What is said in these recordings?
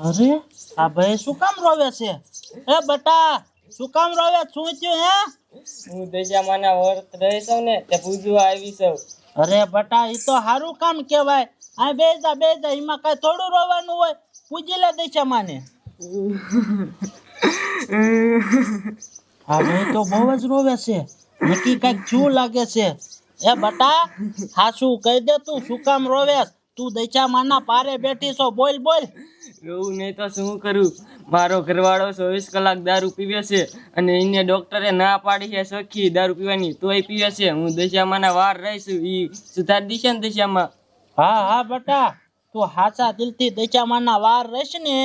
અરે આ ભાઈ શું કામ રોવે છે? એ બટા શું કામ રોવે? શું થયું હે? હું દશામાના વર્ત રહી છું ને તે પૂજવા આવી છું. અરે બટા ઈ તો સારું કામ કહેવાય. આ બેજા બેજા એમાં કઈ થોડું રોવાનું હોય પૂજી લે દઈશા માને હા ભાઈ તો બહુ જ રોવે છે. નક્કી કંઈક શું લાગે છે. એ બટા હાસુ કહી દે તું શું કામ રોવેસ તું દઈશા માના પારે બેઠી છો બોલ બોલ. એવું નહીં તો શું કરું? મારો ઘરવાળો ચોવીસ કલાક દારૂ પીવે છે અને એને ડોક્ટરે ના પાડી છે સખી દારૂ પીવાની તોય પીવે છે. હું દશામાં વાર રહીશું એ સુધારી દીશે ને દશામાં હા હા બટા. તું હાચા દિલથી દશામાં વાર રહેશ ને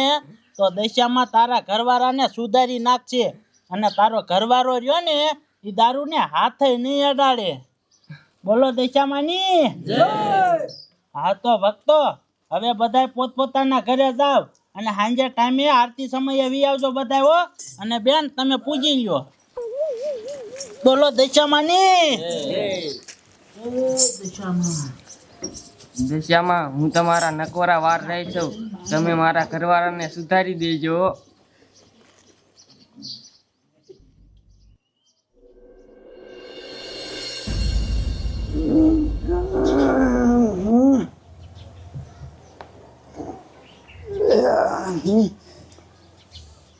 તો દશામાં તારા ઘરવાળાને સુધારી નાખશે અને તારો ઘરવાળો રહ્યો ને એ દારૂને હાથે નહીં અડાડે. બોલો દશામાની હા તો ભક્તો, હવે બધાય પોતપોતાના ઘરે જાવ અને સાંજે ટાઈમે આરતી સમયે વી આવજો બધા હો. અને બેન, તમે પૂજી લ્યો. બોલો દશામાની. દશામાં, હું તમારા નકોરા વાર રહી છું. તમે મારા ઘરવાળાને સુધારી દેજો.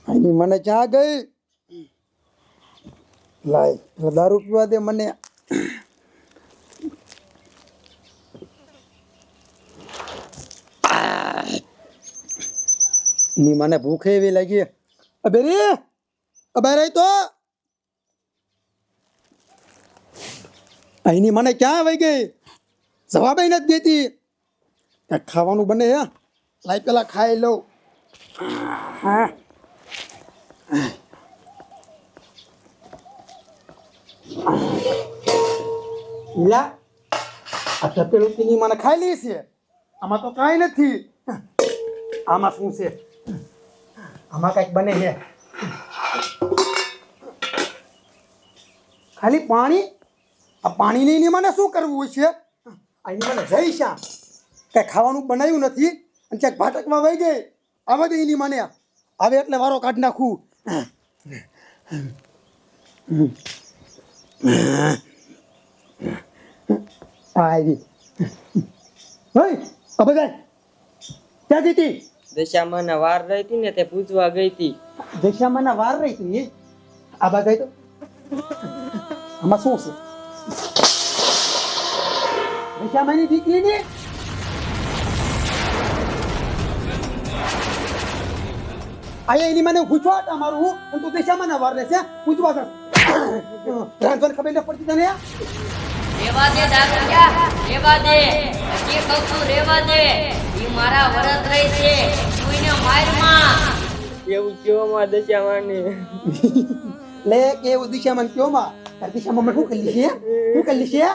આની મને ક્યાં ગઈ. લાય દારૂ પીવા દે મને. ની મને ભૂખ એવી લાગી. અબે રે અબે રે તો. અહીંની મને ક્યાં વહી ગઈ? જવાબ નથી દેતી. ખાવાનું બને હે. લાય, પેલા ખાઈ લઉં. લા, આ તપેલું મને ખાઈ લે છે. આમાં તો કાંઈ નથી. આમાં શું છે? આમાં કંઈક બને છે. ખાલી પાણી? આ પાણી લઈને મને શું કરવું છે? અહીં મને જઈશ કાંઈ ખાવાનું બનાવ્યું નથી અને ક્યાંક ભાટકમાં વહી ગઈ. આવે દે એની મને. આવે એટલે વારો કાઢી નાખું. આવી. હઈ આ ક્યાં ગઈ હતી? દશામાના વાર રહી હતી ને તે પૂજવા ગઈ હતી. દશામાના વાર રહી હતી આ ગઈ તો? આમાં શું છે? દશામાની દીકરીની? આયા એની મને પૂછવા અમારું હું અને તું મને વાર રહેશે પૂછવા કર રાંધવાની ખબર ન પડતી તને રેવા દે દાદા. રેવા દે. કે કહું છું રેવા દે. ઈ મારા વરત રહી છે. કોઈને મારમાં એવું કેવામાં મને લે કે એવું દિશામાં કયો માં? તારી દિશામાં મને શું કરી છે શું કરી છે હે?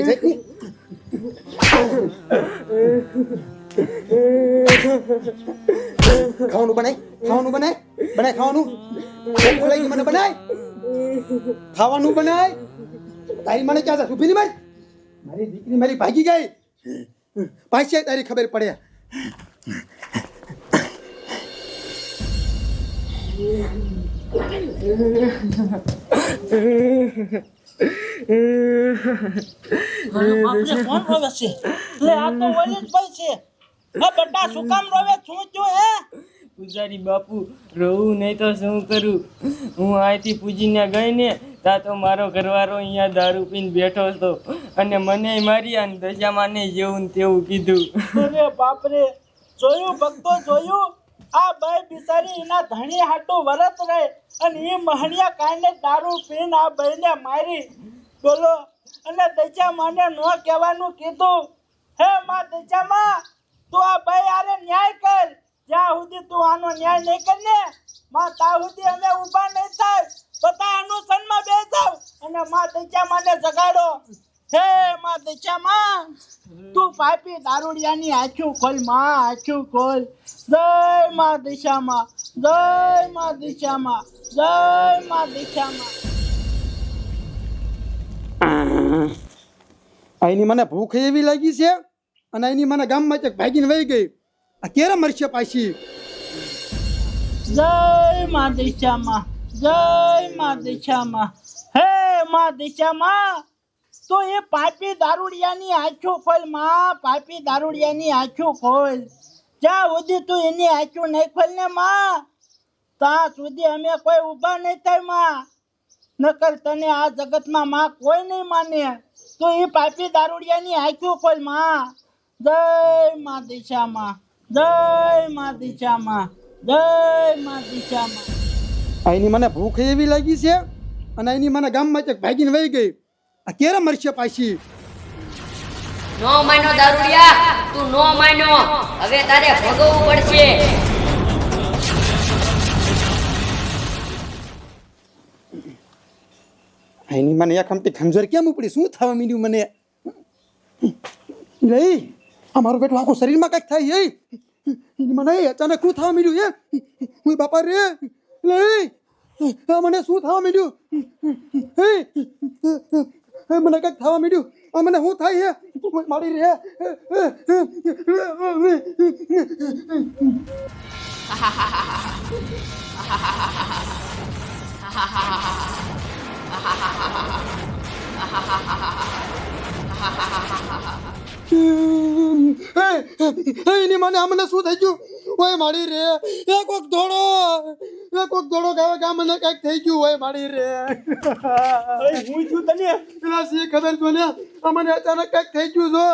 જાતની ખાવાનું? ભૂખ લાગી મને બનાય. ખાવાનું બનાય. તારી મને ક્યાં છે? સુભીની મારી? મારી દીકરી મારી ભાગી ગઈ. પાછી તારી ખબર પડે. અરે કોણ રોવે છે? લે આ તો ઓલી જ ભાઈ છે. હે બટા શું કામ રોવે? છું જો હે? પૂજારી બાપુ રહું નહીં તો શું કરું? હું અહીંથી પૂજીને ગઈ ને તા તો મારો ઘરવાળો અહીંયા દારૂ પીને બેઠો હતો અને મને મારી અને દશામાને જેવું ને તેવું કીધું. અરે બાપરે, જોયું ભક્તો, જોયું? આ બાઈ બિચારી એના ધણી હાટું વરત રહે અને એ મહણિયા કાંડે દારૂ પીને આ બાઈને મારી. બોલો, અને દજા માને ન કહેવાનું કીધું. હે માં દશામાં, તું આ ભાઈ આરે ન્યાય કર. જ્યાં સુધી તું આનો ન્યાય નહીં કર ને, માં ત્યાં સુધી અમે ઊભા નહીં થાય. બધા અનુસનમાં બેસાવ અને માં દશામાં માટે જગાડો. હે માં દશામાં તું પાપી દારૂડિયાની આંખું ખોલ, માં આંખું ખોલ. જય માં દિશામાં જય માં દિશામાં જય માં દિશામાં અહીંની મને ભૂખ એવી લાગી છે અને એની મને ગામમાં ચક ભાગીને વહી ગઈ. આ ક્યારે મરશે પાછી. જય માં દિશામાં, જય માં દિશામાં. હે માં દિશામાં, તો એ પાપી દારૂડિયાની આંખો ખોલમાં, પાપી દારૂડિયાની આંખો ખોલ. જ્યાં સુધી તું એની આંખો નહીં ખોલ ને માં, ત્યાં સુધી અમે કોઈ ઊભા નહીં થાયમાં. નકર તને આ જગતમાં માં કોઈ નહીં માને. તો એ પાપી દારૂડિયાની આંખો ખોલમાં. જય માં દિશામાં. જય માં દિશામાં જય મા દિશામાં. અહીંની મને ભૂખ એવી લાગી છે અને અહીંની મને ગામમાં ચક ભાગીને વહી ગઈ. આ ક્યારે મરશે પાછી? નો માન્યો દારૂડિયા તું નો માન્યો. હવે તારે ભોગવવું પડશે. અહીંની મને એક હમતી ખંજર કેમ ઉપડી? શું થવા મીડ્યું મને? લઈ. આ મારું બેટું આખું શરીરમાં કંઈક થાય એ મને અચાનક શું થવા માંડ્યું એ હું બાપા રે લઈ મને શું થવા માંડ્યું? હે? મને કંઈક થવા માંડ્યું? આ મને શું થાય હે? મારી રે હે, હે, એની મને અમને મને શું થઈ ગયું? ઓય મારી રે એ કોક દોડો એ કોક દોડો ગાવે કે મને કંઈક થઈ ગયું ઓય મારી રે. હું છું તને? પેલા સી ખબર જો ને અમને અચાનક કંઈક થઈ ગયું જો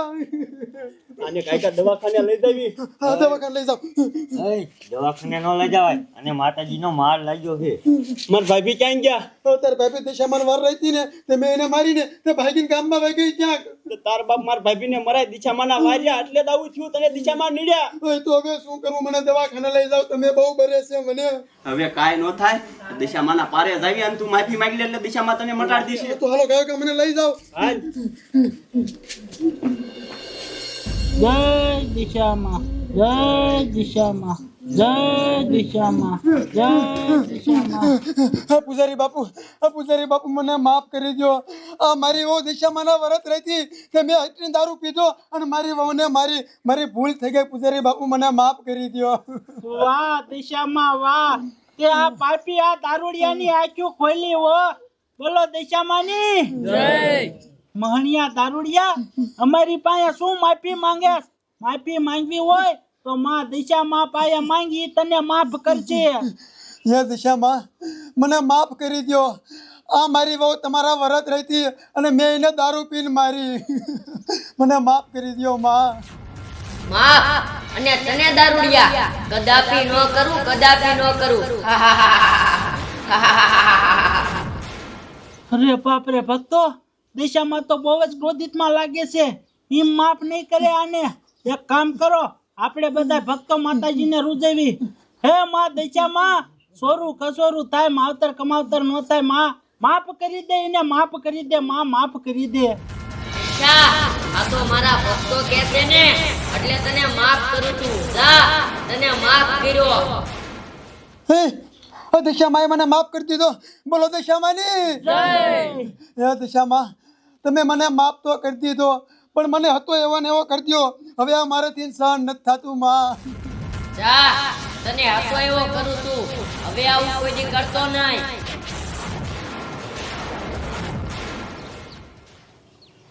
આને કાયકા દવાખાને લઈ જવી. હા દવાખાને લઈ જાઓ. દવાખાને ન લઈ જવાય. અને માતાજીનો માર લાગ્યો છે. માર ભાભી ક્યાં ગયા? તો તાર ભાભી દિશામાં વાર રહી હતી ને તે મેં એને મારીને તે ભાગીને ગામમાં વહી ગઈ ક્યાંક? તાર બાપ માર ભાભીને મરાય દિશામાં માના વાર્યા એટલે દાવું આવું થયું તને દિશામાં નીડ્યા. ઓય તો હવે શું કરવું મને દવાખાને લઈ જાઓ તમે બહુ બરે છે મને. હવે કાઈ ન થાય દિશામાના પારે જાવી અને તું માફી માંગી લે એટલે દિશામાં તને મટાડી દેશે. તો હાલો કયો કે મને લઈ જાવ જાઓ જય દિશામાં જય દિશામાં જય દિશામાં જય દિશામાં. હા પૂજારી બાપુ હા પૂજારી બાપુ મને માફ કરી દો આ મારી વહુ દિશામાં ના વરત રહેતી કે મેં એટલી દારૂ પીધો અને મારી વહુને મારી મારી ભૂલ થઈ ગઈ. પૂજારી બાપુ મને માફ કરી દો વાહ દિશામાં વાહ. તે આ પાપી આ દારૂડિયાની આંખો ખોલી હો. બોલો દિશામાની. જય. મહણિયા દારૂડિયા અમારી પાસે શું માફી માંગે? માફી માંગવી હોય તો માં દિશામાં પાસે માંગી તને માફ કરજે. હે દિશામાં મને માફ કરી દો આ મારી વહુ તમારા વરત રહેતી અને મેં એને દારૂ પીને મારી. મને માફ કરી દો માં. માફ. અને તને દારૂડિયા કદાપી ન કરું કદાપી ન કરું. અરે બાપ રે ભક્તો. દિશામાં તો બહુ જ ક્રોધિતમાં લાગે છે. એમ માફ નહીં કરે આને. એક કામ કરો આપણે બધા ભક્તો માતાજીને રૂજવી હે માં દિશામાં સોરું કસોરું થાય માવતર કમાવતર ન થાયમાં માફ કરી દે એને માફ કરી દે માં માફ કરી દે. આ તો મારા ભક્તો કહે છે ને એટલે તને માફ કરું છું. જા તને માફ કર્યો. હે હે દિશામાએ મને માફ કરી દીધો. બોલો દિશામાની. હે દિશામાં તમે મને માફ તો કરી દીધો પણ મને હતો એવો ને એવો કરી દો હવે આ મારાથી સહન નથી થતું માં. જા તને હતો એવો કરું છું. હવે આવું કોઈ કરતો નહીં.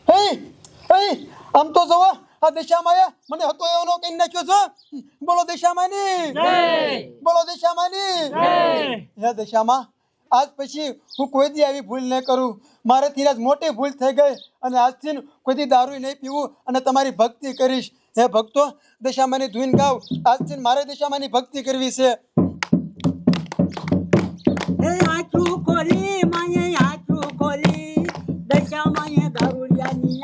હે હે આમ તો જોવો આ દિશામાં મને હતો એવો નો કઈ નાખ્યો છો. બોલો દિશામાની. બોલો દિશામાની. હે દિશામાં. આજ પછી હું કોઈ દી આવી ભૂલ નહીં કરું. મારાથી આજ મોટી ભૂલ થઈ ગઈ અને આજથી કોઈ દી દારૂ નહીં પીવું અને તમારી ભક્તિ કરીશ. હે ભક્તો, દશામાની ધૂન ગાવ. આજથી મારે દશામાની ભક્તિ કરવી છે. આંખું ખોલી, માએ આંખું ખોલી. દશા માએ દારૂડિયાની